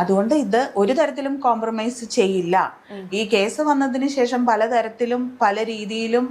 അതുകൊണ്ട് ഇത് ഒരു തരത്തിലും കോംപ്രമൈസ് ചെയ്യില്ല. ഈ കേസ് വന്നതിന് ശേഷം പലതരത്തിലും പല രീതിയിലും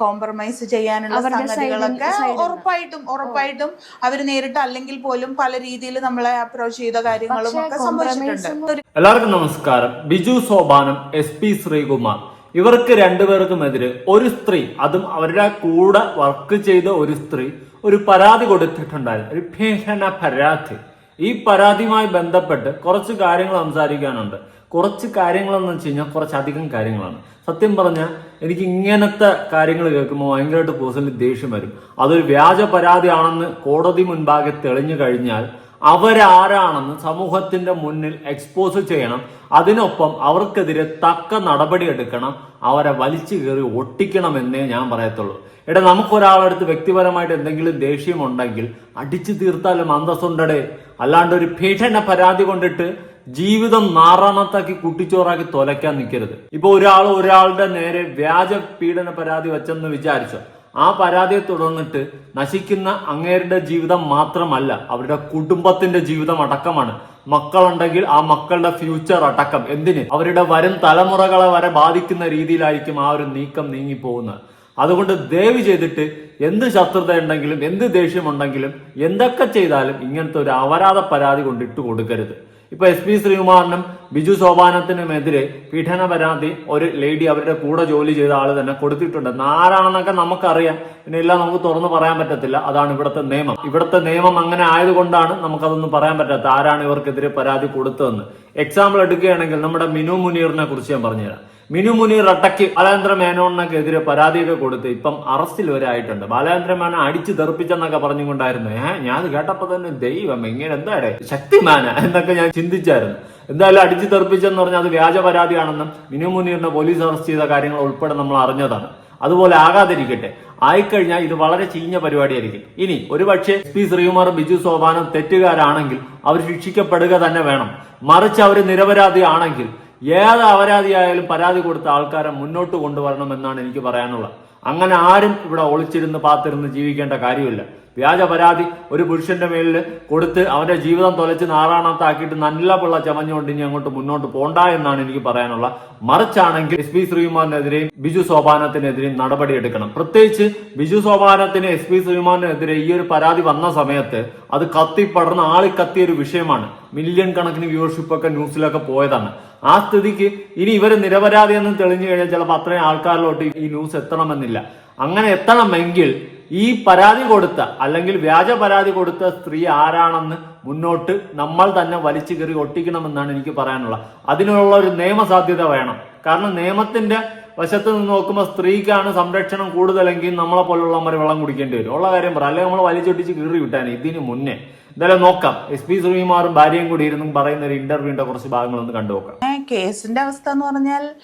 കോംപ്രമൈസ് ചെയ്യാനുള്ള സംഗതികളൊക്കെ ഉറപ്പായിട്ടും ഉറപ്പായിട്ടും അവർ നേരിട്ട് അല്ലെങ്കിൽ പോലും പല രീതിയിൽ നമ്മളെ അപ്രോച്ച് ചെയ്ത കാര്യങ്ങളും ഒക്കെ സംഭവിച്ചിട്ടുണ്ട്. എല്ലാവർക്കും നമസ്കാരം. Biju Sopanam S P Sreekumar. ഇവർക്ക് രണ്ടുപേർക്കുമെതിരെ ഒരു സ്ത്രീ അതും അവരുടെ കൂടെ വർക്ക് ചെയ്ത ഒരു സ്ത്രീ ഒരു പരാതി കൊടുത്തിട്ടുണ്ടായിരുന്നു. ഒരു ഭീഷണ പരാതി. ഈ പരാതിയുമായി ബന്ധപ്പെട്ട് കുറച്ച് കാര്യങ്ങൾ സംസാരിക്കാനുണ്ട്. കുറച്ച് കാര്യങ്ങളെന്ന് വെച്ച് കഴിഞ്ഞാൽ കുറച്ചധികം കാര്യങ്ങളാണ്. സത്യം പറഞ്ഞാൽ എനിക്ക് ഇങ്ങനത്തെ കാര്യങ്ങൾ കേൾക്കുമ്പോൾ ഭയങ്കരമായിട്ട് പേഴ്സണലി ദേഷ്യം വരും. അതൊരു വ്യാജ പരാതിയാണെന്ന് കോടതി മുൻപാകെ തെളിഞ്ഞു കഴിഞ്ഞാൽ അവരാരാണെന്ന് സമൂഹത്തിന്റെ മുന്നിൽ എക്സ്പോസ് ചെയ്യണം. അതിനൊപ്പം അവർക്കെതിരെ തക്ക നടപടി എടുക്കണം. അവരെ വലിച്ചു കയറി ഒട്ടിക്കണമെന്നേ ഞാൻ പറയത്തുള്ളൂ. എടാ നമുക്കൊരാളടുത്ത് വ്യക്തിപരമായിട്ട് എന്തെങ്കിലും ദേഷ്യമുണ്ടെങ്കിൽ അടിച്ചു തീർത്താലും അന്തസ്സുണ്ടടേ. അല്ലാണ്ട് ഒരു ഭീഷണ പരാതി കൊണ്ടിട്ട് ജീവിതം നാറാണത്താക്കി കുട്ടിച്ചോറാക്കി തൊലയ്ക്കാൻ നിൽക്കരുത്. ഇപ്പൊ ഒരാൾ ഒരാളുടെ നേരെ വ്യാജ പീഡന പരാതി വെച്ചെന്ന് വിചാരിച്ചോ? ആ പരാതിയെ തുടർന്നിട്ട് നശിക്കുന്ന അങ്ങേരുടെ ജീവിതം മാത്രമല്ല അവരുടെ കുടുംബത്തിന്റെ ജീവിതം അടക്കമാണ്. മക്കളുണ്ടെങ്കിൽ ആ മക്കളുടെ ഫ്യൂച്ചർ അടക്കം. എന്തിന്? അവരുടെ വരും തലമുറകളെ വരെ ബാധിക്കുന്ന രീതിയിലായിരിക്കും ആ ഒരു നീക്കം നീങ്ങിപ്പോകുന്നത്. അതുകൊണ്ട് ദയവ് ചെയ്തിട്ട് എന്ത് ശത്രുത ഉണ്ടെങ്കിലും എന്ത് ദേഷ്യമുണ്ടെങ്കിലും എന്തൊക്കെ ചെയ്താലും ഇങ്ങനത്തെ ഒരു അപരാധ പരാതി കൊണ്ട് ഇട്ട് കൊടുക്കരുത് ഇപ്പൊ എസ് പി ശ്രീകുമാറിനും ബിജു സോപാനത്തിനുമെതിരെ പീഡന പരാതി ഒരു ലേഡി അവരുടെ കൂടെ ജോലി ചെയ്ത ആൾ തന്നെ കൊടുത്തിട്ടുണ്ട്. ആരാണെന്നൊക്കെ നമുക്കറിയാം. പിന്നെ എല്ലാം നമുക്ക് തുറന്നു പറയാൻ പറ്റത്തില്ല. അതാണ് ഇവിടുത്തെ നിയമം. ഇവിടുത്തെ നിയമം അങ്ങനെ ആയതുകൊണ്ടാണ് നമുക്കതൊന്നും പറയാൻ പറ്റാത്ത ആരാണ് ഇവർക്കെതിരെ പരാതി കൊടുത്തതെന്ന്. എക്സാമ്പിൾ എടുക്കുകയാണെങ്കിൽ നമ്മുടെ മിനു മുനീറിനെ കുറിച്ച് ഞാൻ പറഞ്ഞുതരാം. മിനു മുനീർ അട്ടയ്ക്ക് ബാലേന്ദ്ര മേനോണിനെതിരെ പരാതിയൊക്കെ കൊടുത്ത് ഇപ്പം അറസ്റ്റിൽ വരെ ആയിട്ടുണ്ട് ബാലേന്ദ്ര മേനോൻ അടിച്ചു തെറിപ്പിച്ചെന്നൊക്കെ പറഞ്ഞുകൊണ്ടായിരുന്നു. ഏഹ് ഞാൻ കേട്ടപ്പോ തന്നെ ദൈവം ഇങ്ങനെ എന്താടേ? ശക്തിമാന എന്നൊക്കെ ഞാൻ ചിന്തിച്ചായിരുന്നു. എന്തായാലും അടിച്ചു തെറിപ്പിച്ചെന്ന് പറഞ്ഞാൽ അത് വ്യാജ പരാതിയാണെന്നും മിനു മുനീറിനെ പോലീസ് അറസ്റ്റ് ചെയ്ത കാര്യങ്ങൾ ഉൾപ്പെടെ നമ്മൾ അറിഞ്ഞതാണ്. അതുപോലെ ആകാതിരിക്കട്ടെ. ആയിക്കഴിഞ്ഞാൽ ഇത് വളരെ ചീഞ്ഞ പരിപാടിയായിരിക്കും. ഇനി ഒരുപക്ഷെ എസ് പി ശ്രീകുമാർ ബിജു സോപാനം തെറ്റുകാരാണെങ്കിൽ അവർ ശിക്ഷിക്കപ്പെടുക തന്നെ വേണം. മറിച്ച് അവർ നിരപരാധിയാണെങ്കിൽ ഏത് അപരാധിയായാലും പരാതി കൊടുത്ത ആൾക്കാരെ മുന്നോട്ട് കൊണ്ടുവരണം എന്നാണ് എനിക്ക് പറയാനുള്ളത്. അങ്ങനെ ആരും ഇവിടെ ഒളിച്ചിരുന്ന് പാത്തിരുന്ന് ജീവിക്കേണ്ട കാര്യമില്ല. വ്യാജ പരാതി ഒരു പുരുഷന്റെ മേലിൽ കൊടുത്ത് അവന്റെ ജീവിതം തൊലച്ച് നാറാണത്താക്കിയിട്ട് നല്ല പിള്ള ചമഞ്ഞുകൊണ്ട് ഇനി അങ്ങോട്ട് മുന്നോട്ട് പോണ്ട എന്നാണ് എനിക്ക് പറയാനുള്ള. മറിച്ചാണെങ്കിൽ എസ് പി ശ്രീകുമാറിനെതിരെയും ബിജു സോപാനത്തിനെതിരെയും നടപടിയെടുക്കണം പ്രത്യേകിച്ച് ബിജു സോപാനത്തിന് എസ് പി ശ്രീകുമാറിനെതിരെ ഈ ഒരു പരാതി വന്ന സമയത്ത് അത് കത്തിപ്പടർന്ന് ആളിക്കത്തിയ ഒരു വിഷയമാണ്. മില്യൺ കണക്കിന് വ്യൂവർഷിപ്പ് ഒക്കെ ന്യൂസിലൊക്കെ പോയതാണ്. ആ സ്ഥിതിക്ക് ഇനി ഇവർ നിരപരാധിയെന്ന് തെളിഞ്ഞു കഴിഞ്ഞാൽ ചിലപ്പോൾ അത്രയും ആൾക്കാരിലോട്ട് ഈ ന്യൂസ് എത്തണമെന്നില്ല. അങ്ങനെ എത്തണമെങ്കിൽ ഈ പരാതി കൊടുത്ത അല്ലെങ്കിൽ വ്യാജ പരാതി കൊടുത്ത സ്ത്രീ ആരാണെന്ന് മുന്നോട്ട് നമ്മൾ തന്നെ വലിച്ചു കയറി ഒട്ടിക്കണമെന്നാണ് എനിക്ക് പറയാനുള്ളത്. അതിനുള്ള ഒരു നിയമസാധ്യത വേണം. കാരണം നിയമത്തിന്റെ വശത്ത് നിന്ന് നോക്കുമ്പോൾ സ്ത്രീക്കാണ് സംരക്ഷണം കൂടുതലെങ്കിൽ നമ്മളെ പോലുള്ളവന്മാർ വെള്ളം കുടിക്കേണ്ടി വരും. ഉള്ള കാര്യം പറ. അല്ലെങ്കിൽ നമ്മൾ വലിച്ചൊട്ടിച്ച് കീറി വിട്ടാൻ ഇതിന് മുന്നേ. എന്തായാലും നോക്കാം. എസ് പി ശ്രീമാറും ഭാര്യയും കൂടി ഇരുന്നും പറയുന്ന ഒരു ഇന്റർവ്യൂവിന്റെ കുറച്ച് ഭാഗങ്ങളൊന്ന് കണ്ടു നോക്കാം കേസിന്റെ അവസ്ഥ എന്ന് പറഞ്ഞാൽ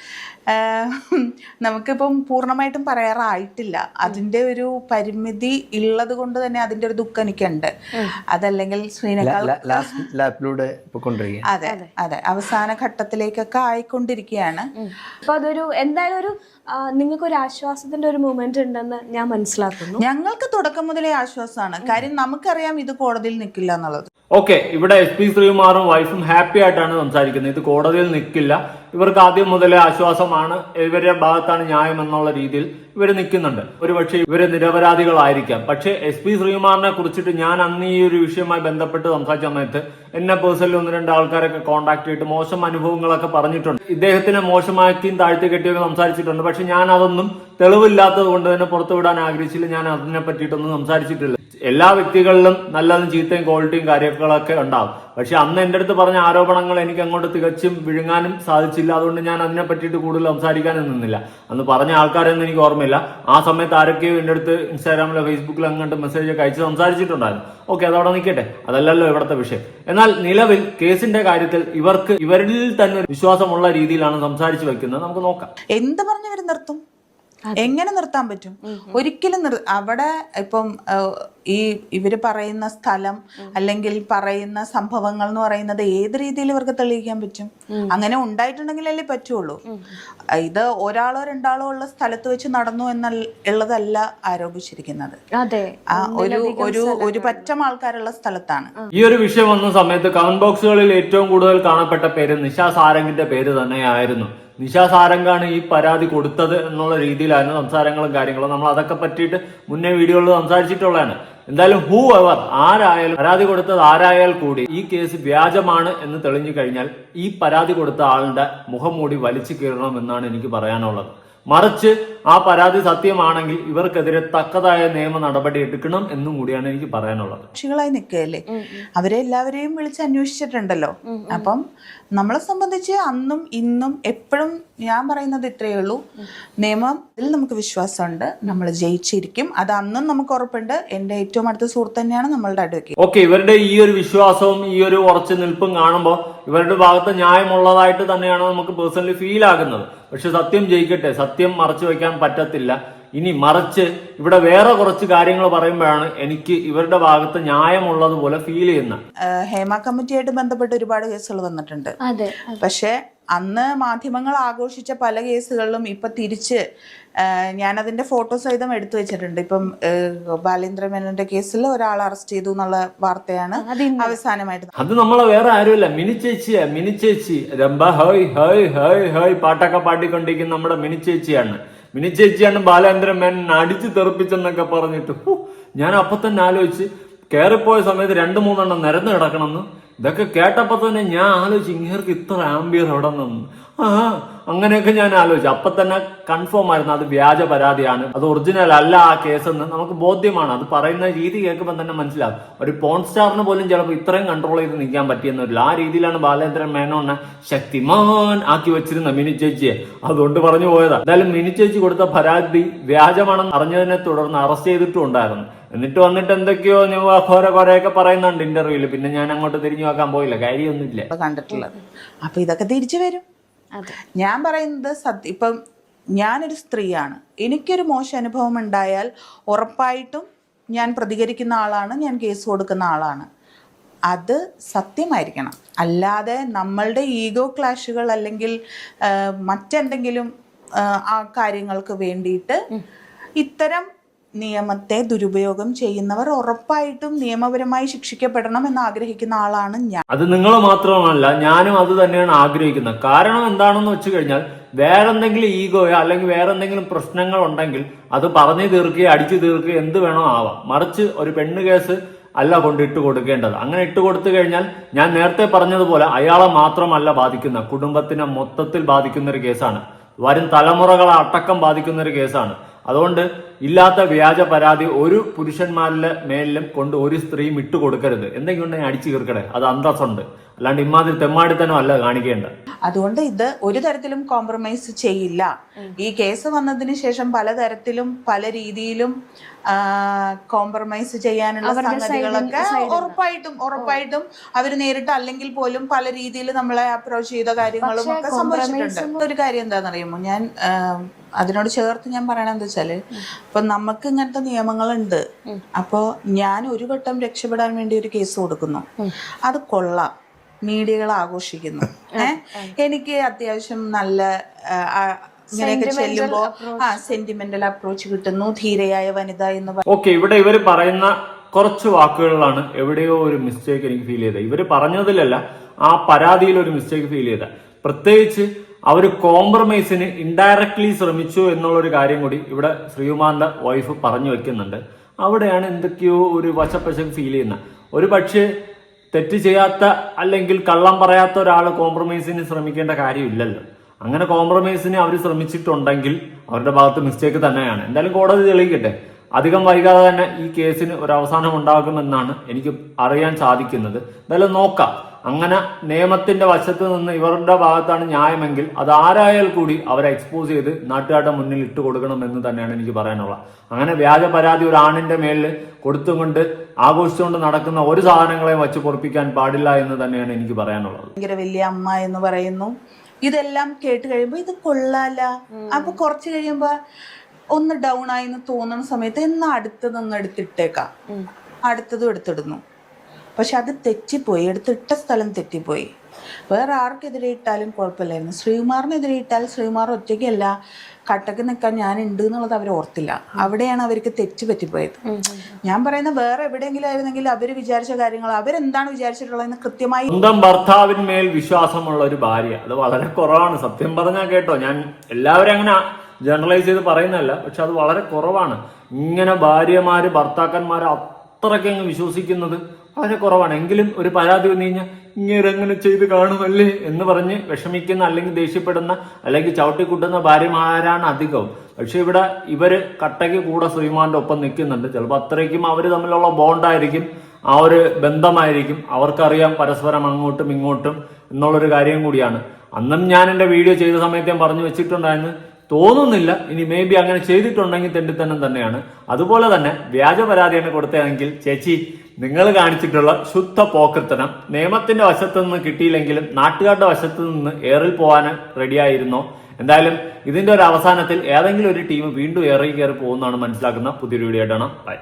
നമുക്കിപ്പം പൂർണമായിട്ടും പറയാറായിട്ടില്ല. അതിന്റെ ഒരു പരിമിതി ഉള്ളത് കൊണ്ട് തന്നെ അതിന്റെ ഒരു ദുഃഖം എനിക്കുണ്ട്. അതല്ലെങ്കിൽ ലാപ്പിലൂടെ അതെ അതെ. അവസാന ഘട്ടത്തിലേക്കൊക്കെ ആയിക്കൊണ്ടിരിക്കുകയാണ്. അപ്പൊ അതൊരു എന്തായാലും ഒരു നിങ്ങൾക്ക് ഒരു ആശ്വാസത്തിന്റെ ഒരു മൂമെന്റ് ഉണ്ടെന്ന് ഞാൻ മനസ്സിലാക്കുന്നു. ഞങ്ങൾക്ക് തുടക്കം മുതലേ ആശ്വാസമാണ്. കാര്യം നമുക്കറിയാം ഇത് കോടതിയിൽ നിൽക്കില്ല എന്നുള്ളത്. ഓക്കെ ഇവിടെ എസ് പി ശ്രീകുമാറും വൈഫും ഹാപ്പി ആയിട്ടാണ് സംസാരിക്കുന്നത്. ഇത് കോടതിയിൽ നിൽക്കില്ല ഇവർക്ക് ആദ്യം മുതലേ ആശ്വാസമാണ്. ഇവരുടെ ഭാഗത്താണ് ന്യായം എന്നുള്ള രീതിയിൽ ഇവർ നിൽക്കുന്നുണ്ട്. ഒരുപക്ഷെ ഇവർ നിരപരാധികളായിരിക്കാം. പക്ഷേ എസ് പി ശ്രീകുമാറിനെ കുറിച്ചിട്ട് ഞാൻ അന്ന് ഈ ഒരു വിഷയവുമായി ബന്ധപ്പെട്ട് സംസാരിച്ച സമയത്ത് എന്നെ പേഴ്സണലി ഒന്ന് രണ്ട് ആൾക്കാരൊക്കെ കോൺടാക്ട് ചെയ്തിട്ട് മോശം അനുഭവങ്ങളൊക്കെ പറഞ്ഞിട്ടുണ്ട്. ഇദ്ദേഹത്തിനെ മോശമാക്കിയും താഴ്ത്തി കെട്ടിയൊക്കെ സംസാരിച്ചിട്ടുണ്ട്. പക്ഷെ ഞാൻ അതൊന്നും തെളിവില്ലാത്തത് കൊണ്ട് തന്നെ പുറത്തുവിടാൻ ആഗ്രഹിച്ചില്ല. ഞാൻ അതിനെ പറ്റിയിട്ടൊന്നും സംസാരിച്ചിട്ടില്ല. എല്ലാ വ്യക്തികളിലും നല്ലതും ചീത്തയും ക്വാളിറ്റിയും കാര്യങ്ങളൊക്കെ ഉണ്ടാവും. പക്ഷെ അന്ന് എന്റെ അടുത്ത് പറഞ്ഞ ആരോപണങ്ങൾ എനിക്ക് അങ്ങോട്ട് തികച്ചും വിഴുങ്ങാനും സാധിച്ചില്ല. അതുകൊണ്ട് ഞാൻ അതിനെ പറ്റിയിട്ട് കൂടുതൽ സംസാരിക്കാനും നിന്നില്ല. അന്ന് പറഞ്ഞ ആൾക്കാരൊന്നും എനിക്ക് ഓർമ്മയില്ല. ആ സമയത്ത് ആരൊക്കെയോ എന്റെ അടുത്ത് ഇൻസ്റ്റാഗ്രാമിലോ ഫേസ്ബുക്കിലോ അങ്ങോട്ട് മെസ്സേജ് ഒക്കെ അയച്ച് സംസാരിച്ചിട്ടുണ്ടായിരുന്നു. ഓക്കെ അതവിടെ നിൽക്കട്ടെ. അതല്ലല്ലോ ഇവിടുത്തെ വിഷയം. എന്നാൽ നിലവിൽ കേസിന്റെ കാര്യത്തിൽ ഇവർക്ക് ഇവരിൽ തന്നെ വിശ്വാസമുള്ള രീതിയിലാണ് സംസാരിച്ചു വെക്കുന്നത്. നമുക്ക് നോക്കാം. എന്ത് പറഞ്ഞു നിർത്തും? എങ്ങനെ നിർത്താൻ പറ്റും? ഒരിക്കലും നിർ അവിടെ ഇപ്പം ഈ ഇവർ പറയുന്ന സ്ഥലം അല്ലെങ്കിൽ പറയുന്ന സംഭവങ്ങൾ എന്ന് പറയുന്നത് ഏത് രീതിയിൽ ഇവർക്ക് തെളിയിക്കാൻ പറ്റും? അങ്ങനെ ഉണ്ടായിട്ടുണ്ടെങ്കിലല്ലേ പറ്റുള്ളൂ. ഇത് ഒരാളോ രണ്ടാളോ ഉള്ള സ്ഥലത്ത് വെച്ച് നടന്നു എന്നുള്ളതല്ല ഉള്ളതല്ല ആരോപിച്ചിരിക്കുന്നത്. അതെ. ഒരു ഒരു ഒരു പറ്റം ആൾക്കാരുള്ള സ്ഥലത്താണ്. ഈ ഒരു വിഷയം വന്ന സമയത്ത് കമന്റ് ബോക്സുകളിൽ ഏറ്റവും കൂടുതൽ കാണപ്പെട്ട പേര് നിഷാ സാരംഗിന്റെ പേര് തന്നെയായിരുന്നു. നിഷാ സാരംഗാണ് ഈ പരാതി കൊടുത്തത് എന്നുള്ള രീതിയിലായിരുന്നു സംസാരങ്ങളും കാര്യങ്ങളും. നമ്മൾ അതൊക്കെ പറ്റിയിട്ട് മുന്നേ വീഡിയോകളിൽ സംസാരിച്ചിട്ടുള്ളതാണ്. എന്തായാലും ഹൂ എവർ ആരായാലും പരാതി കൊടുത്തത് ആരായാൽ കൂടി ഈ കേസ് വ്യാജമാണ് എന്ന് തെളിഞ്ഞു കഴിഞ്ഞാൽ ഈ പരാതി കൊടുത്ത ആളുടെ മുഖം മൂടി വലിച്ചു കീറണം എന്നാണ് എനിക്ക് പറയാനുള്ളത്. മറിച്ച് ആ പരാതി സത്യമാണെങ്കിൽ ഇവർക്കെതിരെ തക്കതായ നിയമ നടപടി എടുക്കണം എന്നും കൂടിയാണ് എനിക്ക് പറയാനുള്ളത്. കക്ഷികളായി നിൽക്കുകയല്ലേ? അവരെ എല്ലാവരെയും വിളിച്ച് അന്വേഷിച്ചിട്ടുണ്ടല്ലോ. അപ്പം നമ്മളെ സംബന്ധിച്ച് അന്നും ഇന്നും എപ്പോഴും ഞാൻ പറയുന്നത് ഇത്രയേ ഉള്ളൂ. നിയമത്തിൽ നമുക്ക് വിശ്വാസമുണ്ട്. നമ്മൾ ജയിച്ചിരിക്കും. അത് അന്നും നമുക്ക് ഉറപ്പുണ്ട്. എന്റെ ഏറ്റവും അടുത്ത സുഹൃത്ത് തന്നെയാണ് നമ്മളുടെ അടുക്കി ഓക്കെ ഇവരുടെ ഈ ഒരു വിശ്വാസവും ഈ ഒരു ഉറച്ചു നിൽപ്പും കാണുമ്പോൾ ഇവരുടെ ഭാഗത്ത് ന്യായമുള്ളതായിട്ട് തന്നെയാണ് നമുക്ക് പേഴ്സണലി ഫീൽ ആകുന്നത്. പക്ഷെ സത്യം ജയിക്കട്ടെ. സത്യം മറച്ചു വെക്കാൻ പറ്റത്തില്ല. ഇനി മറിച്ച് ഇവിടെ വേറെ കുറച്ച് കാര്യങ്ങൾ പറയുമ്പോഴാണ് എനിക്ക് ഇവരുടെ ഭാഗത്ത് ന്യായമുള്ളതുപോലെ ഫീൽ ചെയ്യുന്നത്. ഏഹ് ഹേമ കമ്മിറ്റിയായിട്ട് ബന്ധപ്പെട്ട് ഒരുപാട് കേസുകൾ വന്നിട്ടുണ്ട്. അതെ പക്ഷെ അന്ന് മാധ്യമങ്ങൾ ആഘോഷിച്ച പല കേസുകളിലും ഇപ്പൊ തിരിച്ച് ഞാൻ ഞാനതിന്റെ ഫോട്ടോ സഹിതം എടുത്തു വെച്ചിട്ടുണ്ട്. ഇപ്പം ബാലേന്ദ്ര മേനോന്റെ കേസിൽ ഒരാൾ അറസ്റ്റ് ചെയ്തു എന്നുള്ള വാർത്തയാണ് അവസാനമായിട്ട് അത് നമ്മളെ വേറെ ആരുമില്ല. മിനിച്ചേച്ചിയാ മിനിച്ചേച്ചി രംബ ഹോയ് ഹോയ് ഹോയ് ഹോയ് പാട്ടൊക്കെ പാടിക്കൊണ്ടിരിക്കുന്ന നമ്മുടെ മിനി ചേച്ചിയാണ്. മിനി ചേച്ചിയാണ് ബാലേന്ദ്രൻ മേനൻ അടിച്ചു തെറിപ്പിച്ചെന്നൊക്കെ പറഞ്ഞിട്ട് ഞാൻ അപ്പൊ തന്നെ ആലോചിച്ച് കയറിപ്പോയ സമയത്ത് രണ്ട് മൂന്നെണ്ണം നിരന്ന് കിടക്കണമെന്ന്. ഇതൊക്കെ കേട്ടപ്പോ തന്നെ ഞാൻ ആലോചിച്ച് ഇങ്ങേർക്ക് ഇത്ര ആംബിയർ എവിടെ നിന്ന്? ആ അങ്ങനെയൊക്കെ ഞാൻ ആലോചിച്ചു. അപ്പൊ തന്നെ കൺഫേം ആയിരുന്നു അത് വ്യാജ പരാതിയാണ്. അത് ഒറിജിനൽ അല്ല ആ കേസ് എന്ന് നമുക്ക് ബോധ്യമാണ്. അത് പറയുന്ന രീതി കേൾക്കുമ്പോൾ തന്നെ മനസ്സിലാകും ഒരു പോൺ സ്റ്റാറിന് പോലും ചിലപ്പോൾ ഇത്രയും കൺട്രോൾ ചെയ്ത് നിൽക്കാൻ പറ്റിയെന്ന് വരില്ല ആ രീതിയിലാണ് ബാലേന്ദ്രൻ മേനോനെ ശക്തിമാൻ ആക്കി വെച്ചിരുന്ന മിനി ചേച്ചിയെ. അതുകൊണ്ട് പറഞ്ഞു പോയതാ. എന്തായാലും മിനി ചേച്ചി കൊടുത്ത പരാതി വ്യാജമാണെന്ന് അറിഞ്ഞതിനെ തുടർന്ന് അറസ്റ്റ് ചെയ്തിട്ടും ഉണ്ടായിരുന്നു. എന്നിട്ട് വന്നിട്ട് എന്തൊക്കെയോ ഘോര ഘോരയൊക്കെ പറയുന്നുണ്ട് ഇന്റർവ്യൂൽ പിന്നെ ഞാൻ അങ്ങോട്ട് തിരിഞ്ഞു നോക്കാൻ പോയില്ല. കാര്യമൊന്നുമില്ല. കണ്ടിട്ടുള്ളത്. അപ്പൊ ഇതൊക്കെ തിരിച്ചു വരും. ഞാൻ പറയുന്നത് സത്യം ഇപ്പം ഞാനൊരു സ്ത്രീയാണ്. എനിക്കൊരു മോശം അനുഭവം ഉണ്ടായാൽ ഉറപ്പായിട്ടും ഞാൻ പ്രതികരിക്കുന്ന ആളാണ് ഞാൻ കേസ് കൊടുക്കുന്ന ആളാണ്. അത് സത്യമായിരിക്കണം. അല്ലാതെ നമ്മളുടെ ഈഗോ ക്ലാഷുകൾ അല്ലെങ്കിൽ മറ്റെന്തെങ്കിലും ആ കാര്യങ്ങൾക്ക് വേണ്ടിയിട്ട് ഇത്തരം നിയമത്തെ ദുരുപയോഗം ചെയ്യുന്നവർ ഉറപ്പായിട്ടും നിയമപരമായി ശിക്ഷിക്കപ്പെടണം എന്ന് ആഗ്രഹിക്കുന്ന ആളാണ് ഞാൻ. അത് നിങ്ങൾ മാത്രമല്ല ഞാനും അത് തന്നെയാണ് ആഗ്രഹിക്കുന്നത്. കാരണം എന്താണെന്ന് വെച്ച് കഴിഞ്ഞാൽ വേറെ എന്തെങ്കിലും ഈഗോയോ അല്ലെങ്കിൽ വേറെ എന്തെങ്കിലും പ്രശ്നങ്ങൾ ഉണ്ടെങ്കിൽ അത് പറഞ്ഞു തീർക്കുകയോ അടിച്ചു തീർക്കുകയോ എന്ത് വേണോ ആവാം. മറിച്ച് ഒരു പെണ്ണ് കേസ് അല്ല കൊണ്ട് ഇട്ട് കൊടുക്കേണ്ടത്. അങ്ങനെ ഇട്ട് കൊടുത്തു കഴിഞ്ഞാൽ ഞാൻ നേരത്തെ പറഞ്ഞതുപോലെ അയാളെ മാത്രമല്ല ബാധിക്കുന്ന കുടുംബത്തിനെ മൊത്തത്തിൽ ബാധിക്കുന്ന ഒരു കേസാണ്. വരും തലമുറകളെ അടക്കം ബാധിക്കുന്ന ഒരു കേസാണ്. അതുകൊണ്ട് ഇല്ലാത്ത വ്യാജ പരാതി ഒരു പുരുഷന്മാരിലെ മേലിലും കൊണ്ട് ഒരു സ്ത്രീയും ഇട്ട് കൊടുക്കരുത് എന്തെങ്കിലും ഉണ്ടെങ്കിൽ അടിച്ചു തീർക്കണേ അത് അന്തസ്സുണ്ട്. അല്ലാണ്ട് ഇമാതിരി തെമ്മാടിത്തനം അല്ല കാണിക്കേണ്ട. അതുകൊണ്ട് ഇത് ഒരു തരത്തിലും കോംപ്രമൈസ് ചെയ്യില്ല. ഈ കേസ് വന്നതിന് ശേഷം പലതരത്തിലും പല രീതിയിലും കോംപ്രമൈസ് ചെയ്യാനുള്ള സംഗതികളൊക്കെ ഉറപ്പായിട്ടും ഉറപ്പായിട്ടും അവർ നേരിട്ട് അല്ലെങ്കിൽ പോലും പല രീതിയിൽ നമ്മളെ അപ്രോച്ച് ചെയ്ത കാര്യങ്ങളും ഒക്കെ സംഭവിച്ചിട്ടുണ്ട്. ഒരു കാര്യം എന്താണെന്നറിയുമോ? ഞാൻ അതിനോട് ചേർത്ത് ഞാൻ പറയണത് എന്താ വെച്ചാൽ ഇപ്പൊ നമുക്ക് ഇങ്ങനത്തെ നിയമങ്ങളുണ്ട്. അപ്പോ ഞാൻ ഒരു വട്ടം രക്ഷപ്പെടാൻ വേണ്ടി ഒരു കേസ് കൊടുക്കുന്നു. അത് കൊള്ളാം. മീഡിയകൾ ആഘോഷിക്കുന്നു. ഏഹ് എനിക്ക് അത്യാവശ്യം നല്ല ഇങ്ങനെയൊക്കെ ചെല്ലുമ്പോ ആ സെന്റിമെന്റൽ അപ്രോച്ച് കിട്ടുന്നു. ധീരയായ വനിത എന്ന് പറ- ഓക്കെ ഇവിടെ ഇവർ പറയുന്ന കുറച്ച് വാക്കുകളിലാണ് എവിടെയോ ഒരു മിസ്റ്റേക്ക് എനിക്ക് ഫീൽ ചെയ്തത്. ഇവർ പറഞ്ഞതിലല്ല ആ പരാതിയിൽ ഒരു മിസ്റ്റേക്ക് ഫീൽ ചെയ്ത പ്രത്യേകിച്ച് അവർ കോംപ്രമൈസിന് ഇൻഡയറക്ട്ലി ശ്രമിച്ചു എന്നുള്ള ഒരു കാര്യം കൂടി ഇവിടെ ശ്രീകുമാറിന്റെ വൈഫ് പറഞ്ഞു വെക്കുന്നുണ്ട്. അവിടെയാണ് എന്തൊക്കെയോ ഒരു വശപ്പശം ഫീൽ ചെയ്യുന്നത്. ഒരു പക്ഷേ തെറ്റ് ചെയ്യാത്ത അല്ലെങ്കിൽ കള്ളം പറയാത്ത ഒരാൾ കോംപ്രമൈസിന് ശ്രമിക്കേണ്ട കാര്യമില്ലല്ലോ. അങ്ങനെ കോംപ്രമൈസിന് അവർ ശ്രമിച്ചിട്ടുണ്ടെങ്കിൽ അവരുടെ ഭാഗത്ത് മിസ്റ്റേക്ക് തന്നെയാണ്. എന്തായാലും കോടതി തെളിയിക്കട്ടെ. അധികം വൈകാതെ തന്നെ ഈ കേസിന് ഒരു അവസാനം ഉണ്ടാകുമെന്നാണ് എനിക്ക് അറിയാൻ സാധിക്കുന്നത്. എന്തായാലും നോക്കാം. അങ്ങനെ നിയമത്തിന്റെ വശത്ത് നിന്ന് ഇവരുടെ ഭാഗത്താണ് ന്യായമെങ്കിൽ അത് ആരായാൽ കൂടി അവരെ എക്സ്പോസ് ചെയ്ത് നാട്ടുകാരുടെ മുന്നിൽ ഇട്ട് കൊടുക്കണം എന്ന് തന്നെയാണ് എനിക്ക് പറയാനുള്ളത്. അങ്ങനെ വ്യാജ പരാതി ഒരു ആണിന്റെ മേലിൽ കൊടുത്തുകൊണ്ട് ആഘോഷിച്ചുകൊണ്ട് നടക്കുന്ന ഒരു സാധനങ്ങളെയും വച്ച് പൊറപ്പിക്കാൻ പാടില്ല എന്ന് തന്നെയാണ് എനിക്ക് പറയാനുള്ളത്. ഭയങ്കര വലിയ അമ്മ എന്ന് പറയുന്നു. ഇതെല്ലാം കേട്ട് കഴിയുമ്പോ ഇത് കൊള്ളാല. അപ്പൊ കുറച്ച് കഴിയുമ്പോ ഒന്ന് ഡൗൺ ആയി എന്ന് തോന്നുന്ന സമയത്ത് എന്നാ അടുത്തതൊന്ന് എടുത്തിട്ടേക്കാം. അടുത്തതും എടുത്തിടുന്നു. പക്ഷെ അത് തെറ്റിപ്പോയി. എടുത്തിട്ട സ്ഥലം തെറ്റിപ്പോയി. വേറെ ആർക്കെതിരെ ഇട്ടാലും കുഴപ്പമില്ലായിരുന്നു. ശ്രീകുമാറിനെതിരെ ഇട്ടാൽ ശ്രീകുമാർ ഒറ്റയ്ക്കല്ല. കട്ടക്ക് നിൽക്കാൻ ഞാൻ ഉണ്ട് എന്നുള്ളത് അവർ ഓർത്തില്ല. അവിടെയാണ് അവർക്ക് തെറ്റ് പറ്റിപ്പോയത്. ഞാൻ പറയുന്ന വേറെ എവിടെയെങ്കിലും ആയിരുന്നെങ്കിൽ അവർ വിചാരിച്ച കാര്യങ്ങൾ അവരെന്താണ് വിചാരിച്ചിട്ടുള്ളതെന്ന് കൃത്യമായി സ്വന്തം ഭർത്താവിന്മേൽ വിശ്വാസമുള്ള ഒരു ഭാര്യ. അത് വളരെ കുറവാണ്. സത്യം പറഞ്ഞാൽ കേട്ടോ. ഞാൻ എല്ലാവരും അങ്ങനെ ജനറലൈസ് ചെയ്ത് പറയുന്നതല്ല. പക്ഷെ അത് വളരെ കുറവാണ്. ഇങ്ങനെ ഭാര്യമാര് ഭർത്താക്കന്മാര് അത്രയ്ക്ക് അങ്ങ് വിശ്വസിക്കുന്നത് വളരെ കുറവാണ്. എങ്കിലും ഒരു പരാതി വന്നു കഴിഞ്ഞാൽ ഇങ്ങനെ ചെയ്ത് കാണുമല്ലേ എന്ന് പറഞ്ഞ് വിഷമിക്കുന്ന അല്ലെങ്കിൽ ദേഷ്യപ്പെടുന്ന അല്ലെങ്കിൽ ചവിട്ടിക്കൂട്ടുന്ന ഭാര്യമാരാണ് അധികവും. പക്ഷെ ഇവിടെ ഇവർ കട്ടയ്ക്ക് കൂടെ ശ്രീമാന്റെ ഒപ്പം നിൽക്കുന്നുണ്ട്. ചിലപ്പോൾ അത്രയ്ക്കും അവർ തമ്മിലുള്ള ബോണ്ടായിരിക്കും ആ ഒരു ബന്ധമായിരിക്കും. അവർക്കറിയാം പരസ്പരം അങ്ങോട്ടും ഇങ്ങോട്ടും എന്നുള്ളൊരു കാര്യം കൂടിയാണ്. അന്നും ഞാൻ എന്റെ വീഡിയോ ചെയ്ത സമയത്ത് ഞാൻ പറഞ്ഞു വെച്ചിട്ടുണ്ടായിരുന്നു തോന്നുന്നില്ല. ഇനി മേ ബി അങ്ങനെ ചെയ്തിട്ടുണ്ടെങ്കിൽ തെണ്ടിത്തന്നം തന്നെയാണ്. അതുപോലെ തന്നെ വ്യാജ പരാതിയാണ് കൊടുത്തതെങ്കിൽ ചേച്ചി നിങ്ങൾ കാണിച്ചിട്ടുള്ള ശുദ്ധ പോക്കൃത്തനം നിയമത്തിന്റെ വശത്ത് നിന്ന് കിട്ടിയില്ലെങ്കിലും നാട്ടുകാരുടെ വശത്ത് നിന്ന് ഏറിൽ പോകാൻ റെഡിയായിരുന്നോ. എന്തായാലും ഇതിന്റെ ഒരു അവസാനത്തിൽ ഏതെങ്കിലും ഒരു ടീം വീണ്ടും ഏറി കയറി പോകുന്നതാണ് മനസ്സിലാക്കുന്ന പുതിയൊരു വീഡിയോ ആയിട്ടാണ്. ബൈ